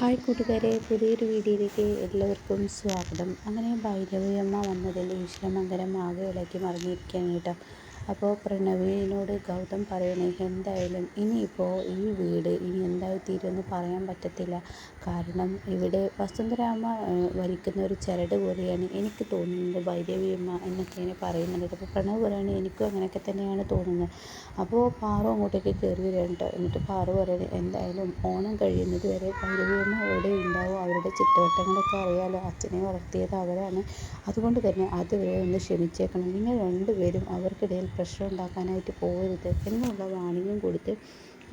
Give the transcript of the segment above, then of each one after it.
Hi കൂട്ടുകാരെ പുതിയൊരു വീഡിയോയിലേക്ക് എല്ലാവർക്കും സ്വാഗതം. അങ്ങനെ ഭൈരവിയമ്മ വന്നതിൽ ഈശ്വരമംഗലം ആകെ ഇളക്കി മറിഞ്ഞിരിക്കുകയാണ് കേട്ടോ. അപ്പോൾ പ്രണവിനോട് ഗൗതം പറയണേ എന്തായാലും ഇനിയിപ്പോൾ ഈ വീട് ഇനി എന്തായി തീരുമെന്ന് പറയാൻ പറ്റത്തില്ല. കാരണം ഇവിടെ വസന്തരാമ വലിക്കുന്ന ഒരു ചരട് പോലെയാണ് എനിക്ക് തോന്നുന്നത് ഭൈരവിയമ്മ എന്നൊക്കെയാണ് പറയുന്നത് അപ്പോൾ പ്രണവ് പറയുന്നത് എനിക്കും അങ്ങനെയൊക്കെ തന്നെയാണ് തോന്നുന്നത്. അപ്പോൾ പാറു അങ്ങോട്ടേക്ക് കയറി വരികയാണ് കേട്ടോ എന്നിട്ട് പാറു പറയുന്നത് എന്തായാലും ഓണം കഴിയുന്നത് വരെ ഭൈരവിയമ്മ അവിടെ ഉണ്ടാവും? അവരുടെ ചിട്ടവട്ടങ്ങളൊക്കെ അറിയാലോ. അച്ഛനെ വളർത്തിയത് അവരാണ്. അതുകൊണ്ട് തന്നെ അതുവരെ ഒന്ന് ക്ഷമിച്ചേക്കണം. നിങ്ങൾ രണ്ടുപേരും അവർക്കിടയിൽ പ്രശ്നം ഉണ്ടാക്കാനായിട്ട് പോകരുത്. എന്നുള്ള വാണിംഗും കൊടുത്ത്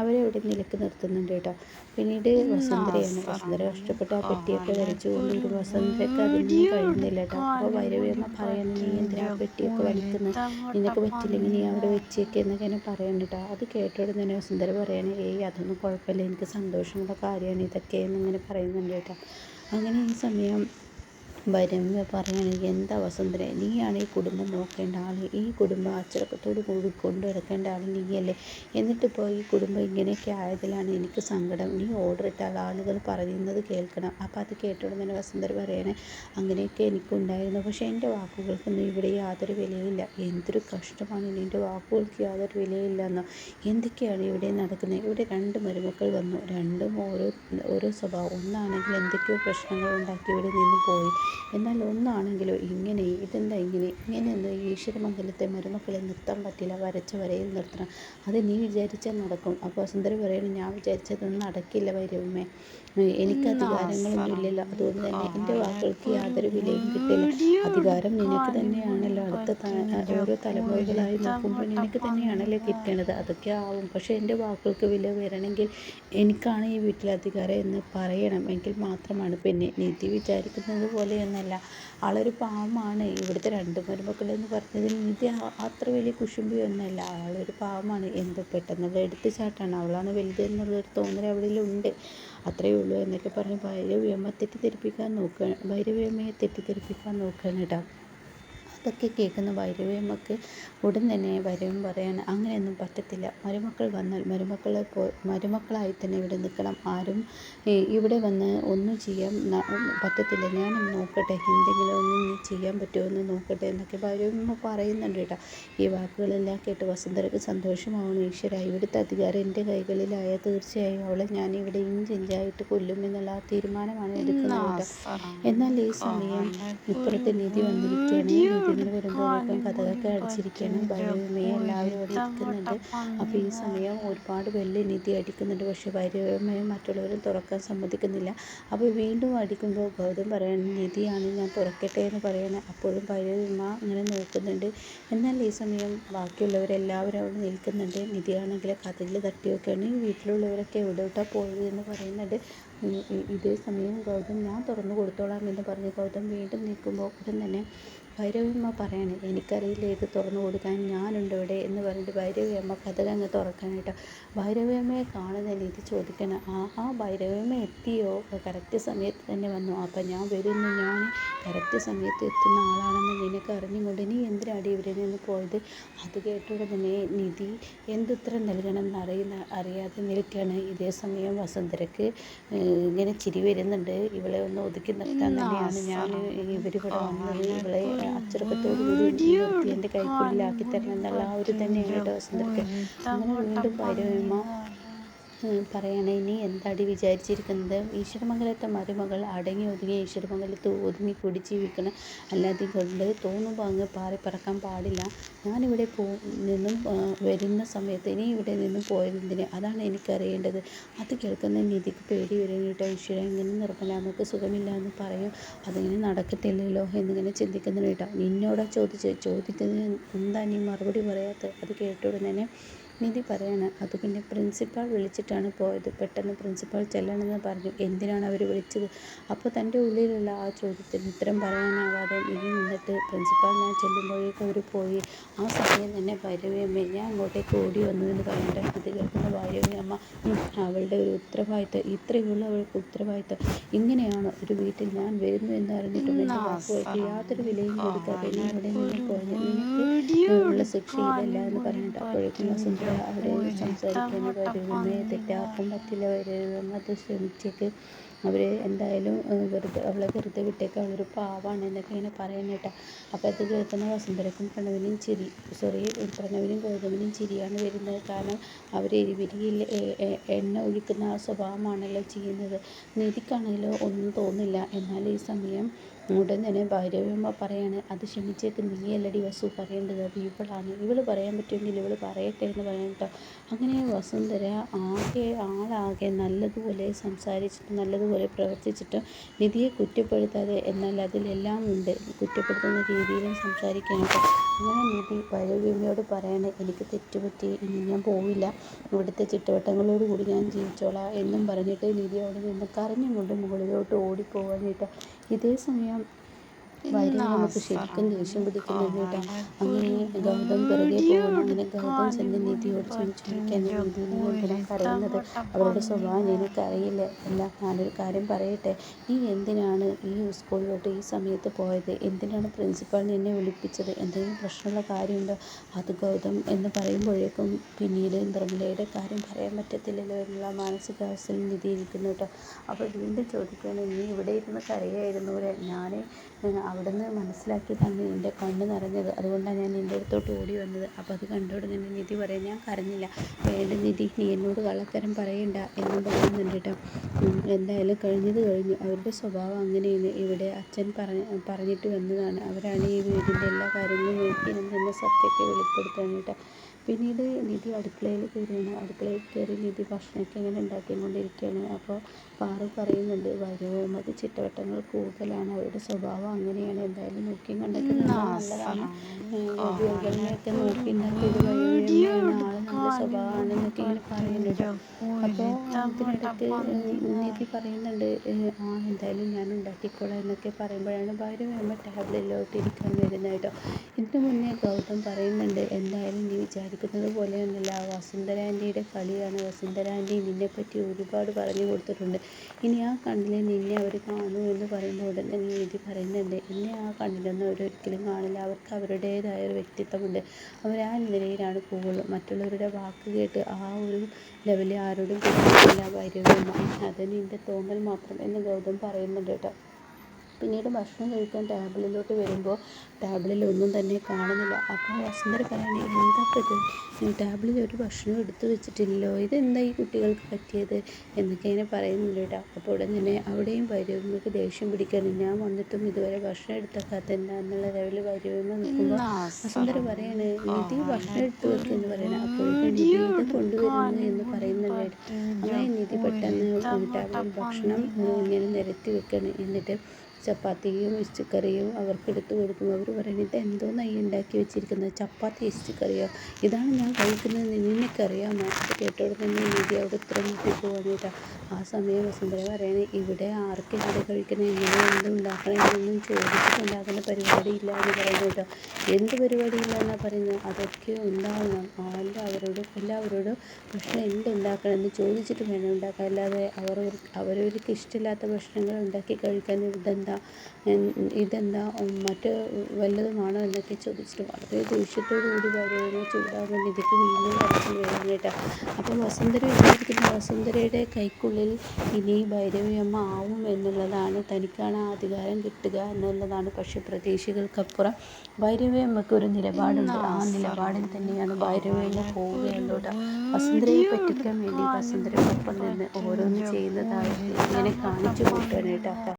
അവരെ അവിടെ നിലയ്ക്ക് നിർത്തുന്നുണ്ട് കേട്ടോ. പിന്നീട് വസന്തരയാണ്. വസന്തര കഷ്ടപ്പെട്ട് ആ പെട്ടിയൊക്കെ വലിച്ചുകൊണ്ട് ഒരു വസുന്ധരക്ക് അതൊന്നും കഴിയുന്നില്ല കേട്ടോ. അപ്പോൾ ഭൈരവിയമ്മ പറയുന്നത് നീ എന്തിനാ പെട്ടിയൊക്കെ വലിക്കുന്നത്? നിനക്ക് പറ്റില്ലെങ്കിൽ നീ അവിടെ വെച്ചേക്ക് എന്നൊക്കെ എന്നെ പറയണം കേട്ടോ. അത് കേട്ടോടെ തന്നെ വസന്തര പറയാണ് ഏയ് അതൊന്നും കുഴപ്പമില്ല. എനിക്ക് സന്തോഷമുള്ള കാര്യമാണ് ഇതൊക്കെ എന്നിങ്ങനെ പറയുന്നുണ്ട് കേട്ടോ. അങ്ങനെ ഈ സമയം വരുമ്പോൾ പറയുകയാണെങ്കിൽ എന്താ വസുന്ധര നീയാണ് ഈ കുടുംബം നോക്കേണ്ട ആൾ ഈ കുടുംബം അച്ചടക്കത്തോട് കൂടി കൊണ്ടു നടക്കേണ്ട ആൾ നീയല്ലേ എന്നിട്ടിപ്പോൾ ഈ കുടുംബം ഇങ്ങനെയൊക്കെ ആയതിലാണ് എനിക്ക് സങ്കടം. നീ ഓർഡർ ഇട്ടാൽ ആളുകൾ പറയുന്നത് കേൾക്കണം. അപ്പോൾ അത് കേട്ടോണ്ട് തന്നെ വസുന്ധര പറയണേ അങ്ങനെയൊക്കെ എനിക്കുണ്ടായിരുന്നു. പക്ഷേ എന്റെ വാക്കുകൾക്കൊന്നും ഇവിടെ യാതൊരു വിലയില്ല. എന്തൊരു കഷ്ടമാണ് എന്റെ വാക്കുകൾക്ക് യാതൊരു വിലയില്ല എന്നോ എന്തൊക്കെയാണ് ഇവിടെ നടക്കുന്നത്? ഇവിടെ രണ്ട് മരുമക്കൾ വന്നു. രണ്ടും ഓരോ ഓരോ സ്വഭാവം. ഒന്നാണെങ്കിൽ എന്തൊക്കെയോ പ്രശ്നങ്ങൾ ഉണ്ടാക്കി ഇവിടെ നിന്ന് പോയി. എന്നാൽ ഒന്നാണെങ്കിലോ ഇങ്ങനെ ഇതെന്താ ഇങ്ങനെ ഇങ്ങനെ എന്താ ഈശ്വരമംഗലത്തെ മരുമക്കളെ നിർത്താൻ പറ്റില്ല വരച്ച വരയിൽ നിർത്തണം. അത് നീ വിചാരിച്ചാൽ നടക്കും. അപ്പോൾ സുന്ദരി പറയണം ഞാൻ വിചാരിച്ചതൊന്നും നടക്കില്ല വൈരവമ്മേ എനിക്ക് അധികാരങ്ങളൊന്നും ഇല്ലല്ലോ. അതുകൊണ്ട് തന്നെ എന്റെ വാക്കുകൾക്ക് യാതൊരു വിലയും കിട്ടില്ല. അധികാരം നിനക്ക് തന്നെയാണല്ലോ. അടുത്ത ഓരോ തലമുറകളായി നോക്കുമ്പോൾ നിനക്ക് തന്നെയാണല്ലോ കിട്ടേണ്ടത് അതൊക്കെ ആവും. പക്ഷേ എന്റെ വാക്കുകൾക്ക് വില വരണമെങ്കിൽ എനിക്കാണ് ഈ വീട്ടിലെ അധികാരം എന്ന് പറയണം. എങ്കിൽ മാത്രമാണ് പിന്നെ നീതി വിചാരിക്കുന്നത് പോലെയൊന്നല്ല ആളൊരു പാവമാണ്. ഇവിടുത്തെ രണ്ട് മരുമക്കൾ എന്ന് പറഞ്ഞത് ഇത് അത്ര വലിയ കുശുമ്പിയൊന്നുമല്ല ആളൊരു പാവമാണ്. എന്തോ പെട്ടെന്നുള്ള എടുത്തുചാട്ടാണ് അവളാണ് വലുത് എന്നുള്ളൊരു തോന്നൽ അവളിലുണ്ട്. അത്രയേ ഉള്ളൂ എന്നൊക്കെ പറഞ്ഞ് ഭൈരവ്യമ്മ തെറ്റിദ്ധരിപ്പിക്കാൻ നോക്കുക ഭൈരവ്യമ്മയെ തെറ്റിദ്ധരിപ്പിക്കാൻ നോക്കുകയാണ് കേട്ടോ അതൊക്കെ കേൾക്കുന്ന ഭൈരവിയമ്മക്ക് ഉടൻ തന്നെ വരവും പറയാണ്. അങ്ങനെയൊന്നും പറ്റത്തില്ല. മരുമക്കൾ വന്നാൽ മരുമക്കളെ പോ മരുമക്കളായി തന്നെ ഇവിടെ നിൽക്കണം. ആരും ഇവിടെ വന്ന് ഒന്നും ചെയ്യാൻ പറ്റത്തില്ല. ഞാനൊന്ന് നോക്കട്ടെ. എന്തെങ്കിലും ഒന്ന് ചെയ്യാൻ പറ്റുമോ എന്ന് നോക്കട്ടെ എന്നൊക്കെ ഭൈരവിയമ്മ പറയുന്നുണ്ട് കേട്ടോ. ഈ വാക്കുകളെല്ലാം കേട്ട് വസുന്ധരക്ക് സന്തോഷമാവണം ഈശ്വര ഇവിടുത്തെ അധികാരം എന്റെ കൈകളിലായ തീർച്ചയായും അവളെ ഞാൻ ഇവിടെ ഇഞ്ചിഞ്ചായിട്ട് കൊല്ലും എന്നുള്ള ആ തീരുമാനമാണ് എടുക്കുന്നത് എന്നാൽ ഈ സമയം ഇപ്പുറത്തെ നിധി വന്നിരിക്കുകയാണ്. നിധി വരുമ്പോഴേക്കും കഥകൊക്കെ അടിച്ചിരിക്കുകയാണ്. ഭൈരവമ്മയെ എല്ലാവരും ഇവിടെ ഇരിക്കുന്നുണ്ട് അപ്പോൾ ഈ സമയം ഒരുപാട് വലിയ നിധി അടിക്കുന്നുണ്ട്. പക്ഷേ ഭൈരവമ്മയെ മറ്റുള്ളവരും തുറക്കാൻ സമ്മതിക്കുന്നില്ല. അപ്പോൾ വീണ്ടും അടിക്കുമ്പോൾ ഗൗതം പറയണം നിധിയാണ് ഞാൻ തുറക്കട്ടെ എന്ന് പറയണം. അപ്പോഴും ഭൈരവമ്മ അങ്ങനെ നോക്കുന്നുണ്ട്. എന്നാൽ ഈ സമയം ബാക്കിയുള്ളവരെല്ലാവരും അവിടെ നിൽക്കുന്നുണ്ട്. നിധിയാണെങ്കിൽ കഥയിൽ തട്ടിയൊക്കെയാണ് ഈ വീട്ടിലുള്ളവരൊക്കെ എവിടോട്ടാണ് പോയത് എന്ന് പറയുന്നുണ്ട്. ഇതേ സമയം ഗൗതം ഞാൻ തുറന്നു കൊടുത്തോളാം എന്ന് പറഞ്ഞ് ഗൗതം വീണ്ടും നിൽക്കുമ്പോൾ ഉടൻ തന്നെ ഭൈരവിയമ്മ പറയാണ് എനിക്കറിയില്ല ഇത് തുറന്നു കൊടുക്കാൻ ഞാനുണ്ട് ഇവിടെ എന്ന് പറഞ്ഞിട്ട് ഭൈരവിയമ്മ കഥകങ്ങ് തുറക്കാനായിട്ട്. ഭൈരവിയമ്മയെ കാണുന്ന രീതി ചോദിക്കണം ആ ആ ഭൈരവിയമ്മ എത്തിയോ? കറക്റ്റ് സമയത്ത് തന്നെ വന്നു. അപ്പം ഞാൻ വരുന്നു. ഞാൻ കറക്റ്റ് സമയത്ത് എത്തുന്ന ആളാണെന്ന് നിനക്ക് അറിഞ്ഞുകൊണ്ട് നീ എന്തിനാടി ഇവിടെ നിന്ന് പോയത്? അത് കേട്ടോടെ തന്നെ നിധി എന്തുത്തരം നൽകണം എന്ന് അറിയുന്ന അറിയാതെ നിൽക്കുകയാണ് ഇതേ സമയം വസന്തരക്ക് ഇങ്ങനെ ചിരി വരുന്നുണ്ട്. ഇവളെ ഒന്ന് ഒതുക്കി നിർത്താൻ തന്നെയാണ്. ഞാൻ ഇവർ ഇവിടെ വന്നത്. ഇവളെ അച്ചടക്കത്തോടു കൂടി നിർത്തി എന്റെ കൈക്കുള്ളിലാക്കി തരണം എന്നുള്ള ആ ഒരു തന്നെയാണ് കേട്ടോ വസുന്ധരക്ക് അങ്ങനെ വീണ്ടും പറയണേ ഇനി എന്താടി വിചാരിച്ചിരിക്കുന്നത്? ഈശ്വരമംഗലത്തെ മരുമകൾ അടങ്ങി ഒതുങ്ങി ഈശ്വരമംഗലത്ത് ഒതുങ്ങി കൂടി ജീവിക്കണം അല്ലാതെ കൊണ്ട് തോന്നുമ്പോൾ അങ്ങ് പാറി പറക്കാൻ പാടില്ല. ഞാനിവിടെ പോ നിന്നും വരുന്ന സമയത്ത് ഇനി ഇവിടെ നിന്നും പോയതിന് അതാണ് എനിക്കറിയേണ്ടത്. അത് കേൾക്കുന്ന നിധിക്ക് പേടി വരും കേട്ടോ. ഈശ്വരൻ ഇങ്ങനെ നിർമ്മല നമുക്ക് സുഖമില്ല എന്ന് പറയും. അതിങ്ങനെ നടക്കത്തില്ലല്ലോ എന്നിങ്ങനെ ചിന്തിക്കുന്നു കേട്ടോ. നിന്നോടാ ചോദിച്ച് ചോദിക്കുന്നതിന് എന്താ നീ മറുപടി പറയാത്തത്? അത് കേട്ട നിധി പറയാണ്. അത് പിന്നെ പ്രിൻസിപ്പാൾ വിളിച്ചിട്ടാണ് പോയത്. പെട്ടെന്ന് പ്രിൻസിപ്പാൾ ചെല്ലണമെന്ന് പറഞ്ഞു. എന്തിനാണ് അവർ വിളിച്ചത്? അപ്പോൾ തന്റെ ഉള്ളിലുള്ള ആ ചോദ്യത്തിന് ഉത്തരം പറയാനാവാതെ നിധി നിന്നിട്ട് പ്രിൻസിപ്പാൾ ഞാൻ ചെല്ലുമ്പോഴേക്കും അവർ പോയി. ആ സമയം തന്നെ ഭൈരവിയമ്മ ഞാൻ അങ്ങോട്ടേക്ക് ഓടി വന്നു എന്ന് പറയട്ടെ അത് കേൾക്കുന്ന പറയുന്ന. അമ്മ അവളുടെ ഒരു ഉത്തരവാദിത്തം ഇത്രയുള്ള അവൾക്ക് ഉത്തരവാദിത്തം ഇങ്ങനെയാണ് ഒരു വീട്ടിൽ ഞാൻ വരുന്നു എന്ന് അറിഞ്ഞിട്ടും എന്റെ വാക്കുകൾക്ക് യാതൊരു വിലയും കൊടുക്കാതെ നീ ഇവിടെ നിന്ന് ഉള്ള ശിക്ഷ ഇതല്ല എന്ന് പറഞ്ഞിട്ട് അപ്പോഴേക്കും വസുന്ധര അവിടെ സംസാരിക്കാൻ വരുന്നേ തെറ്റാർക്കും പറ്റില്ല വരുന്ന അത് ശ്രമിച്ചേക്ക്. അവർ എന്തായാലും വെറുതെ അവളെ വെറുതെ വിട്ടേക്ക് അവളൊരു പാവാണ് എന്നൊക്കെ ഇങ്ങനെ പറയുന്നത് കേട്ടോ. അപ്പോൾ ഇത് കേൾക്കുന്ന വസുന്ധരക്കും പ്രണവിനും ചിരി സോറി പ്രണവിനും ഗൗതമിനും ചിരിയാണ് വരുന്നത്. കാരണം അവർ എരിവിരിയിൽ എണ്ണ ഒഴിക്കുന്ന സ്വഭാവമാണല്ലോ ചെയ്യുന്നത്. നിധിക്കാണെങ്കിലോ ഒന്നും തോന്നില്ല. എന്നാൽ ഈ സമയം ഉടൻ ഭൈരവിയമ്മ പറയാണ് അത് ക്ഷമിച്ചേക്ക് നീയല്ലടി വസു പറയേണ്ടത്. അത് ഇവളാണ്. ഇവൾ പറയാൻ പറ്റുമെങ്കിൽ ഇവൾ പറയട്ടെ എന്ന് പറയാൻ കേട്ടോ അങ്ങനെ വസുന്ധര ആകെ ആളാകെ നല്ലതുപോലെ സംസാരിച്ചിട്ട് നല്ലതുപോലെ പ്രവർത്തിച്ചിട്ട് നിധിയെ കുറ്റപ്പെടുത്താതെ എന്നാൽ അതിലെല്ലാം ഉണ്ട്. കുറ്റപ്പെടുത്തുന്ന രീതിയിലും അങ്ങനെ നിധി ഭൈരവിയമ്മയോട് പറയാണ് എനിക്ക് തെറ്റുപറ്റി ഇനി ഞാൻ പോവില്ല. ഇവിടുത്തെ ചിട്ടവട്ടങ്ങളോട് കൂടി ഞാൻ ജീവിച്ചോളാം എന്നും പറഞ്ഞിട്ട് നിധി അവിടെ നിന്ന് കരഞ്ഞും കൊണ്ട് മുകളിലോട്ട് ഓടിപ്പോവാനായിട്ട് ഇതേ സമയം വൈരം നമുക്ക് ശരിക്കും ദേഷ്യം പിടിക്കുന്നുണ്ട് അങ്ങനെ ഗൗതം പിറകെ പോകുന്നു. അങ്ങനെ ഗൗതം ചെന്ന് നിധിയോട് ചെന്ന് ചോദിക്കാൻ നിധി നീ എന്തിനാ കരയുന്നത് അവരുടെ സ്വഭാവം എനിക്കറിയില്ല. എല്ലാം ഞാനൊരു കാര്യം പറയട്ടെ? നീ എന്തിനാണ് ഈ സ്കൂളിലോട്ട് ഈ സമയത്ത് പോയത്? എന്തിനാണ് പ്രിൻസിപ്പാൾ നിന്നെ വിളിപ്പിച്ചത്? എന്തെങ്കിലും പ്രശ്നമുള്ള കാര്യമുണ്ടോ? അത് ഗൗതം എന്ന് പറയുമ്പോഴേക്കും പിന്നീട് നിർമ്മലയുടെ കാര്യം പറയാൻ പറ്റത്തില്ലല്ലോ എന്നുള്ള മാനസികാവസ്ഥയിൽ നിധി കേട്ടോ. അപ്പോൾ വീണ്ടും ചോദിക്കുകയാണ് നീ ഇവിടെ ഇരുന്ന് കരയായിരുന്നു ഞാൻ അവിടുന്ന് മനസ്സിലാക്കിയിട്ടാണ് എന്റെ കണ്ണ് നിറഞ്ഞത്. അതുകൊണ്ടാണ് ഞാൻ നിന്റെ അടുത്തോട്ട് ഓടി വന്നത്. അപ്പോൾ അത് കണ്ട ഉടനെ നിധി പറയും ഞാൻ കരഞ്ഞില്ല. വേണ്ട നിധി നീ എന്നോട് കള്ളത്തരം പറയണ്ട എന്നും പറയുന്നുണ്ട് കേട്ടോ. എന്തായാലും കഴിഞ്ഞത് കഴിഞ്ഞു. അവരുടെ സ്വഭാവം അങ്ങനെയാണ്. ഇവിടെ അച്ഛൻ പറഞ്ഞ പറഞ്ഞിട്ട് വന്നതാണ്. അവരാണ് ഈ വീടിന്റെ എല്ലാ കാര്യങ്ങളും നോക്കി എന്ന സത്യത്തെ വെളിപ്പെടുത്താൻ കേട്ടോ. പിന്നീട് നിധി അടുക്കളയിൽ കയറുകയാണ് അടുക്കളയിൽ കയറി നിധി ഭക്ഷണമൊക്കെ ഇങ്ങനെ ഉണ്ടാക്കിക്കൊണ്ടിരിക്കുകയാണ്. അപ്പോൾ പാറു പറയുന്നുണ്ട് വരവോമത് ചിട്ടവട്ടങ്ങൾ കൂടുതലാണ്. അവരുടെ സ്വഭാവം അങ്ങനെയാണ്. എന്തായാലും നോക്കിയും കണ്ടൊക്കെ നല്ലതാണ് ഉപയോഗങ്ങളൊക്കെ നോക്കി ഉണ്ടാക്കിയത് നല്ല സ്വഭാവമാണെന്നൊക്കെ ഇങ്ങനെ പറയുന്നുണ്ട്. അപ്പോൾ അതിനിടയ്ക്ക് നിധി പറയുന്നുണ്ട് ആ എന്തായാലും ഞാൻ ഉണ്ടാക്കിക്കോളാം എന്നൊക്കെ പറയുമ്പോഴാണ് വരവോമ ടാബ്ലറ്റിലോട്ട് ഇരിക്കാൻ വരുന്നത് കേട്ടോ. ഇതിന് മുന്നേ ഗൗതം പറയുന്നുണ്ട് എന്തായാലും നീ വിചാരിക്കും വിചാരിക്കുന്നത് പോലെയൊന്നുമല്ല. വസുന്ധര ആന്റിയുടെ കളിയാണ്. വസുന്ധര ആന്റി നിന്നെപ്പറ്റി ഒരുപാട് പറഞ്ഞു കൊടുത്തിട്ടുണ്ട്. ഇനി ആ കണ്ണിൽ നിന്നെ അവർ കാണൂ എന്ന് പറയുമ്പോൾ ഉടൻ തന്നെ എഴുതി പറയുന്നുണ്ട്. എന്നെ ആ കണ്ണിലൊന്നും അവരൊരിക്കലും കാണില്ല. അവർക്ക് അവരുടേതായ ഒരു വ്യക്തിത്വമുണ്ട്. അവർ ആ നിലയിലാണ് പോവുള്ളൂ മറ്റുള്ളവരുടെ വാക്ക് കേട്ട് ആ ഒരു ലെവലിൽ ആരോടും ഭൈരവമ്മ അത് നിന്റെ തോന്നൽ മാത്രം എന്ന് ഗൗതം പറയുന്നുണ്ട് കേട്ടോ. പിന്നീട് ഭക്ഷണം കഴിക്കാൻ ടേബിളിലോട്ട് വരുമ്പോൾ ടേബിളിൽ ഒന്നും തന്നെ കാണുന്നില്ല. അപ്പോൾ വസുന്ധര പറയണേ എന്താ ഇത്? ടേബിളിൽ ഒരു ഭക്ഷണം എടുത്തു വെച്ചിട്ടില്ലല്ലോ. ഇതെന്താ ഈ കുട്ടികൾക്ക് പറ്റിയത്? എന്നൊക്കെ ഇങ്ങനെ പറയുന്നുണ്ട് കേട്ടോ. അപ്പോൾ ഉടനെ തന്നെ അവിടെയും വൈരവ്യമ്മക്ക് ദേഷ്യം പിടിക്കണം. ഞാൻ വന്നിട്ടും ഇതുവരെ ഭക്ഷണം എടുത്തേക്കാത്ത എന്താ എന്നുള്ള ലെവലിൽ വൈരവ്യമ്മ നിൽക്കുമ്പോൾ വസുന്ധര പറയാണ് നിധി ഭക്ഷണം എടുത്തു വെക്കുമെന്ന് പറയുന്നത് അപ്പോഴേക്കും നിധി ഇത് കൊണ്ടുവരുന്നു എന്ന് പറയുന്നുണ്ട് അങ്ങനെ നിധി പെട്ടെന്ന് ടേബിളിൽ ഭക്ഷണം ഇങ്ങനെ നിരത്തി വെക്കണം. എന്നിട്ട് ചപ്പാത്തിയും ഇഷ്ടിക്കറിയും അവർക്ക് എടുത്തു കൊടുക്കും അവർ പറയും ഇത് നൈ ഉണ്ടാക്കി വെച്ചിരിക്കുന്നത് ചപ്പാത്തി ഇഷ്ടിക്കറിയോ ഇതാണ് ഞാൻ കഴിക്കുന്നത് നിനക്കറിയാമോ അത് കേട്ടോടെ തന്നെ നിധി അവിടെ ഇത്ര മുട്ടി പോവാണ് കേട്ടോ. ആ സമയം വസുന്ധര പറയണേ ഇവിടെ ആർക്ക് ഇവിടെ കഴിക്കുന്നത് എങ്ങനെ എന്ത് ഉണ്ടാക്കണം? എന്നൊന്നും പരിപാടി ഇല്ല എന്ന് പറയുന്നത് കേട്ടോ. എന്ത് പരിപാടി ഇല്ല എന്നാണ് പറയുന്നത്? അതൊക്കെ ഉണ്ടാവണം. എല്ലാവരോടും എല്ലാവരോടും ഭക്ഷണം എന്തുണ്ടാക്കണം എന്ന് ചോദിച്ചിട്ട് വേണം ഉണ്ടാക്കാൻ. അല്ലാതെ അവർ അവരവർക്ക് ഇഷ്ടമില്ലാത്ത ഭക്ഷണങ്ങൾ ഉണ്ടാക്കി കഴിക്കാൻ ഇതെന്താ ഇതെന്താ മറ്റ് വല്ലതുമാണോ എന്നൊക്കെ ചോദിച്ചിട്ട് വളരെ ദേഷ്യത്തോടു കൂടി പറയുന്നു ചൂടാകുമ്പോൾ നിധിക്ക് വീണ്ടും കരച്ചിൽ വരും കേട്ടോ. അപ്പോൾ വസുന്ധര വിചാരിക്കുന്ന വസുന്ധരയുടെ കൈക്കുള്ളിൽ ഇനി ഭൈരവിയമ്മ ആവും എന്നുള്ളതാണ്. തനിക്കാണ് ആ അധികാരം കിട്ടുക എന്നുള്ളതാണ് പക്ഷേ പ്രതീക്ഷകൾക്കപ്പുറം ഭൈരവിയമ്മയ്ക്ക് ഒരു നിലപാടുണ്ട്. ആ നിലപാടിൽ തന്നെയാണ് ഭൈരവിയമ്മ പോവുകയുള്ളൂ കേട്ടോ. വസുന്ധരയെ പറ്റിക്കാൻ വേണ്ടി വസുന്ധരയോടൊപ്പം നിന്ന് ഓരോന്ന് ചെയ്യുന്നതായിട്ട് ഇങ്ങനെ കാണിച്ചു കൂട്ടുകയാണ് കേട്ടോ.